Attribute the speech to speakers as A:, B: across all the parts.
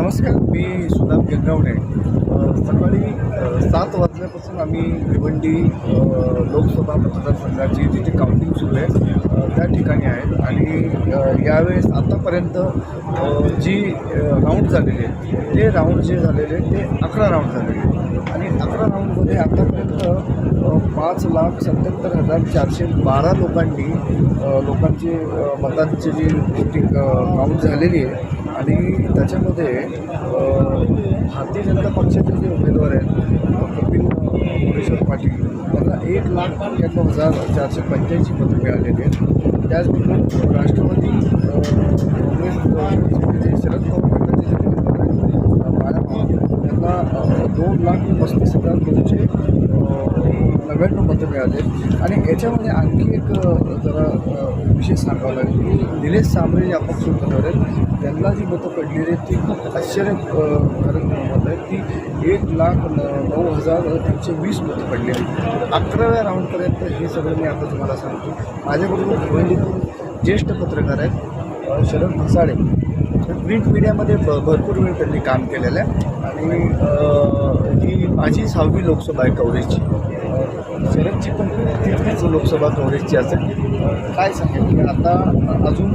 A: नमस्कार मी सुदाम गेंगावणे सकाळी सात वाजल्यापासून आम्ही भिवंडी लोकसभा मतदारसंघाची जिथे काउंटिंग सुरू आहे त्या ठिकाणी आहेत आणि यावेळेस आत्तापर्यंत जी राऊंड झालेली आहे ते राऊंड जे झालेले आहेत, ते अकरा राऊंड झालेले आहेत. आणि अकरा राऊंडमध्ये आत्तापर्यंत पाच लाख सत्याहत्तर हजार चारशे बारा लोकांनी लोकांची मतांची जी वोटिंग काउंट झालेली आहे आणि त्याच्यामध्ये भारतीय जनता पक्षाचे जे उमेदवार आहेत कपिल मुरेश्वर पाटील त्यांना एक लाख पंच्याण्णव हजार चारशे पंच्याऐंशी मतं मिळालेली आहेत. त्याचबरोबर राष्ट्रवादी काँग्रेस जे शरद पवार गटाचे जे उमेदवार आहेत त्यांना दोन लाख पस्तीस हजार दोनशे नव्याण्णव मतं मिळाले आणि याच्यामध्ये आणखी एक जरा विशेष सांगावं लागेल की निलेश सांबळे जे अपक्ष उमेदवार आहेत. त्यांना जी मतं पडलेली आहेत ती खूप आश्चर्यकारक मत आहे की एक लाख नऊ हजार तीनशे वीस मतं पडली आहेत. अकराव्या राऊंडपर्यंत हे सगळं मी आता तुम्हाला सांगतो. माझ्याबरोबर भिवंडीतून ज्येष्ठ पत्रकार आहेत शरद म्हसाडे प्रिंट मीडियामध्ये भ भरपूर वेळ त्यांनी काम केलेलं आहे. आणि ही माझी सहावी लोकसभा आहे कव्हरेजची शरदची पण तितकीच लोकसभा काँग्रेसची असेल. काय सांगेल? की आता अजून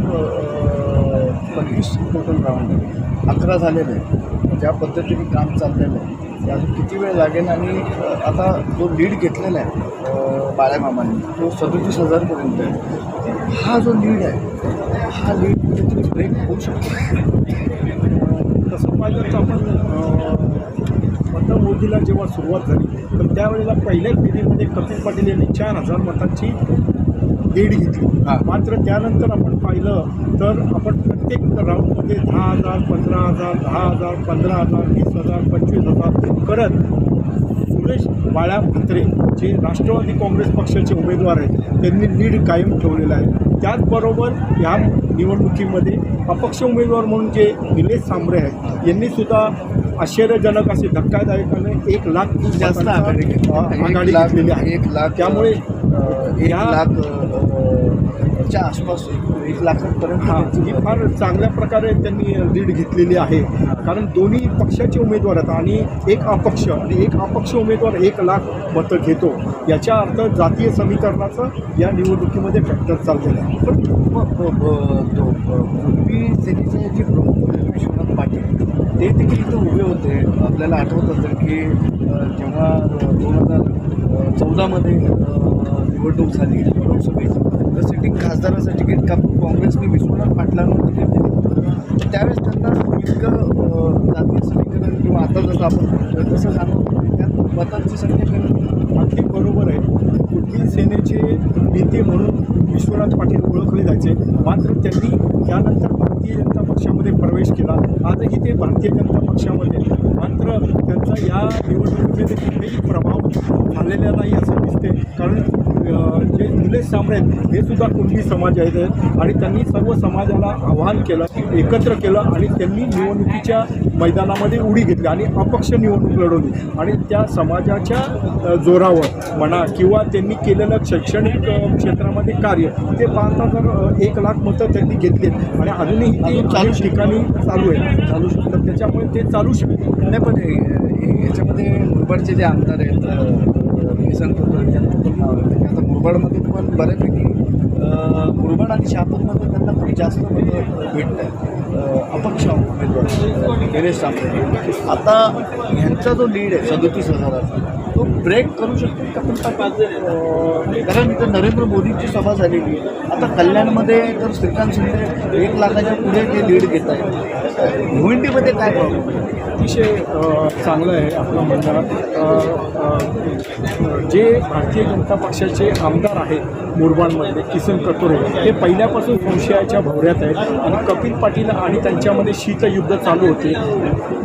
A: टोटल राऊंड आहे अकरा झालेले आहे ज्या पद्धतीने काम चाललेलं आहे ते अजून किती वेळ लागेल आणि आता जो लीड घेतलेला आहे बाळ्यामामांनी तो सदोतीस हजारपर्यंत आहे. हा जो लीड आहे हा लीड कुठेतरी ब्रेक होऊ शकतो.
B: तसं पाहिलं तर आपण अं, मतमोजणीला जेव्हा सुरुवात झाली तर त्यावेळेला पहिल्या फेरीमध्ये कपिल पाटील यांनी चार हजार मतांची लीड घेतली.
A: हां.
B: मात्र त्यानंतर आपण पाहिलं तर आपण प्रत्येक राऊंडमध्ये दहा हजार पंधरा हजार दहा हजार पंधरा हजार वीस हजार पंचवीस हजार. करत सुरेश बाळा म्हात्रे जे राष्ट्रवादी काँग्रेस पक्षाचे उमेदवार आहेत त्यांनी लीड कायम ठेवलेला आहे. त्याचबरोबर ह्या निवडणुकीमध्ये अपक्ष उमेदवार म्हणून जे निलेश सांबरे आहेत यांनी सुद्धा आश्चर्यजनक असे धक्कादायकाने एक लाख
A: जास्त आघाडी
B: घेतलेली आहे.
A: एक लाख
B: त्यामुळे या-
A: लाख अ, च्या आसपास एक लाखापर्यंत
B: हा फार चांगल्या प्रकारे त्यांनी लीड घेतलेली आहे. कारण दोन्ही पक्षाचे उमेदवार आहेत आणि एक अपक्ष आणि एक अपक्ष उमेदवार एक लाख मतं घेतो. याच्या अर्थ जातीय समीकरणाचं या निवडणुकीमध्ये फॅक्टर चाललेलं आहे.
A: पण पूर्वी सेनेचे जे प्रमुख होते विश्वनाथ पाटील ते देखील इथं उभे होते. आपल्याला आठवत असेल की जेव्हा दोन हजार चौदामध्ये निवडणूक झाली लोकसभेची. तर सिटिंग खासदाराचं तिकीट कापून काँग्रेसने विश्वनाथ पाटलांना तिकीट दिलं. त्यावेळेस त्यांना इतकं जाती जातीय समीकरण किंवा आता जसं आपण तसं जाणवतं त्यात मतांची संख्या
B: अगदी बरोबर आहे. कुठली सेनेचे नेते म्हणून विश्वनाथ पाटील ओळखले जायचे. मात्र त्यांनी यानंतर भारतीय जनता पक्षामध्ये प्रवेश केला. आजही ते भारतीय जनता पक्षामध्ये. मात्र त्यांचा या निवडणुकीमध्ये कुठेही प्रभाव झालेला नाही असं दिसते कारण जे निलेश सांबळे आहेत हे सुद्धा कुणबी समाज आहेत? आणि त्यांनी सर्व समाजाला आव्हान केलं एकत्र केलं आणि त्यांनी निवडणुकीच्या मैदानामध्ये उडी घेतली आणि अपक्ष निवडणूक लढवली. आणि त्या समाजाच्या जोरावर म्हणा किंवा त्यांनी केलेलं शैक्षणिक क्षेत्रामध्ये कार्य ते पाहता अ, एक लाख मतं त्यांनी घेतली आणि अजूनही ते
A: चालू.
B: ठिकाणी चालू आहे. चालू शकतं. त्याच्यामुळे ते चालू शकते.
A: नाही पण याच्यामध्ये मुरबाडचे जे आमदार आहेत अ, किसन मुरबाडमध्ये पण बऱ्यापैकी मुरबाड आणि शहापूरमध्ये त्यांना खूप जास्त मतं भेटत आहेत अपक्ष उमेदवार निलेश सांबरे आता ह्यांचा जो लीड आहे सदोतीस हजाराचा तो ब्रेक करू शकतो का? पण अ, कारण इथं नरेंद्र मोदींची सभा झालेली आहे. आता कल्याणमध्ये तर श्रीकांत शिंदे एक लाखाच्या पुढे ते लीड घेत आहेत. भिवंडीमध्ये काय प्रॉब्लेम
B: अतिशय चांगलं आहे आपलं म्हणणं. जे भारतीय जनता पक्षाचे आमदार आहेत मुरबाडमधले किसन कटोरे ते पहिल्यापासून संशयाच्या भोवऱ्यात आहेत. आणि कपिल पाटील आणि त्यांच्यामध्ये शीतयुद्ध चालू होते.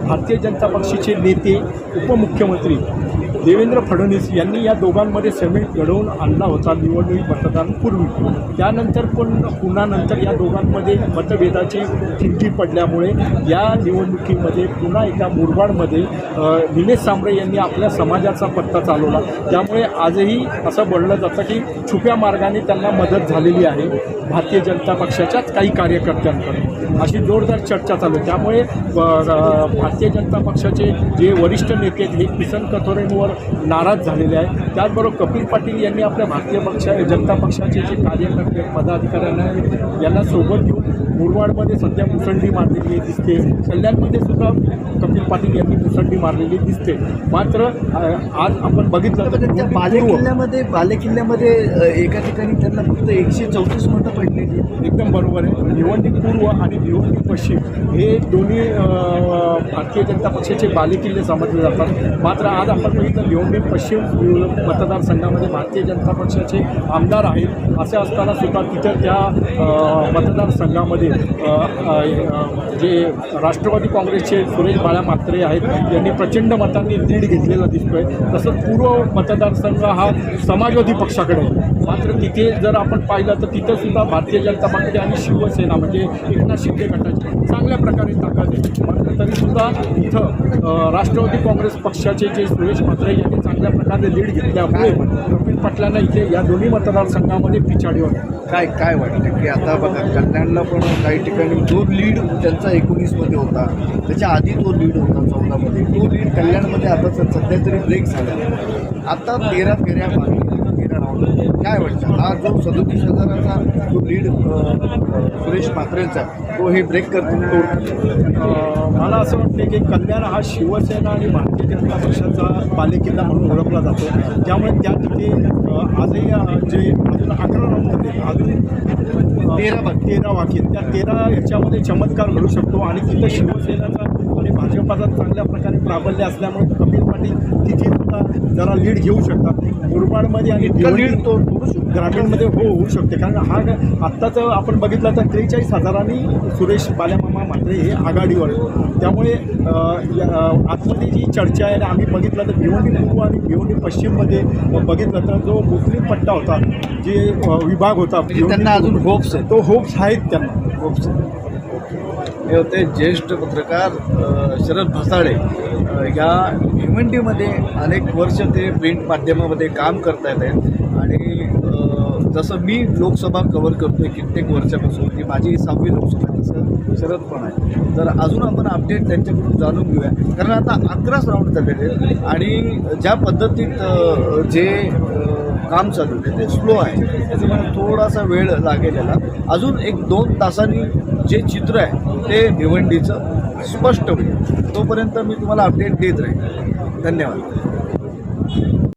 B: भारतीय जनता पक्षाचे नेते उपमुख्यमंत्री देवेंद्र फडणवीस यांनी या दोघांमध्ये समेट घडवून आणला होता निवडणूक मतदानपूर्वी त्यानंतर पण पुन्हानंतर या दोघांमध्ये मतभेदाची खिंडी पडल्यामुळे या निवडणुकीमध्ये पुन्हा एका मुरबाडमध्ये निलेश सांबरे यांनी आपल्या समाजाचा पत्ता चालवला. त्यामुळे आजही असं बोललं जातं की छुप्या मार्गाने त्यांना मदत झालेली आहे भारतीय जनता पक्षाच्याच काही कार्यकर्त्यांकडून. अशी जोरदार चर्चा चालू त्यामुळे भारतीय जनता पक्षाचे जे वरिष्ठ नेते आहेत हे किसन कथोरेंवर नाराज झालेले आहेत. त्याचबरोबर कपिल पाटील यांनी आपल्या भारतीय पक्षा जनता पक्षाचे जे कार्यकर्ते पदाधिकाऱ्यांना यांना सोबत घेऊन मुरबाडमध्ये सध्या मुसंडी मारलेली दिसते. कल्याणमध्ये सुद्धा कपिल पाटील यांनी मुसंडी मारलेली दिसते. मात्र आज आपण बघितलं तर
A: त्या
B: पूर्व-
A: बालेकिल्ल्यामध्ये बालेकिल्ल्यामध्ये अ, एका ठिकाणी त्यांना फक्त एकशे चौतीस मतं पडलेली
B: एकदम बरोबर आहे. भिवंडी पूर्व आणि भिवंडी पश्चिम हे दोन्ही भारतीय जनता पक्षाचे बालेकिल्ले समजले जातात. मात्र आज आपण बघितलं लिओंडे पश्चिम मतदारसंघामध्ये भारतीय जनता पक्षाचे आमदार आहेत. असे असताना सुद्धा तिथं त्या मतदारसंघामध्ये जे राष्ट्रवादी काँग्रेसचे सुरेश बाळा म्हात्रे आहेत यांनी प्रचंड मतांनी लीड घेतलेला दिसतोय. तसंच पूर्व मतदारसंघ हा समाजवादी पक्षाकडे मात्र तिथे जर आपण पाहिलं तर तिथं सुद्धा भारतीय जनता पार्टी आणि शिवसेना म्हणजे एकनाथ शिंदे गटाची चांगल्या प्रकारे ताकद आहे. मात्र तरीसुद्धा इथं राष्ट्रवादी काँग्रेस पक्षाचे जे सुरेश म्हात्रे यांनी चांगल्या प्रकारे लीड घेतल्यामुळे कपिल पाटलांना इथे या दोन्ही मतदारसंघामध्ये पिछाडीवर आहे.
A: काय काय वाटतं की आता बघा कल्याणला पण काही ठिकाणी जो लीड त्यांचा एकोणीसमध्ये होता त्याच्या आधी तो लीड होता चौदामध्ये तो लीड कल्याणमध्ये आता सध्या तरी ब्रेक झाला आता तेरा फेऱ्या मागे तेरा राऊंड काय वाटतं हा जो सदोतीस हजाराचा जो लीड सुरेश म्हात्रेंचा तो हे ब्रेक
B: अ, मला असं वाटतं की कल्याण हा शिवसेना आणि भारतीय जनता पक्षाचा बालेकिल्ला म्हणून ओळखला जातो त्यामुळे त्या तिथे आजही जे अजून अकरा राऊंड होते अजून
A: तेरा.
B: तेरा आहेत. त्या तेरा ह्याच्यामध्ये चमत्कार घडू शकतो आणि तिथं शिवसेनाचा आणि भाजपाचा चांगल्या प्रकारे प्राबल्य असल्यामुळे पाटील तिथे सुद्धा जरा लीड घेऊ शकतात. मुरबाडमध्ये आणि
A: लीड तो
B: ग्रामीणमध्ये हो होऊ शकते. कारण हा आत्ताच आपण बघितलं तर त्रेचाळीस हजारांनी सुरेश बाल्यामामा म्हात्रे हे आघाडीवर. त्यामुळे आतमध्ये जी चर्चा आहे आणि आम्ही बघितलं तर भिवंडी पूर्व आणि भिवंडी पश्चिममध्ये बघितलं तर जो मुस्लिम पट्टा होता जे विभाग होता
A: म्हणजे त्यांना अजून होप्स आहेत.
B: तो होप्स आहेत त्यांना.
A: होप्स हे होते ज्येष्ठ पत्रकार शरद भसाळे. या भिवंडीमध्ये अनेक वर्ष ते प्रिंट माध्यमामध्ये काम करतायत आहेत. आणि जसं मी लोकसभा कव्हर आहे कित्येक वर्षापासून की माझी सहावी लोकसभा आहे, तसं शरद पण आहे. तर अजून आपण अपडेट त्यांच्याकडून जाणून घेऊया. कारण आता अकराच राऊंड झालेले आणि ज्या पद्धतीत जे काम चालू आहे ते स्लो आहे. त्याच्यामुळे थोडासा वेळ लागेल अजून एक दोन तासांनी जे चित्र आहे ते भिवंडीचं स्पष्ट होईल. तोपर्यंत मी तुम्हाला अपडेट देत राहील धन्यवाद.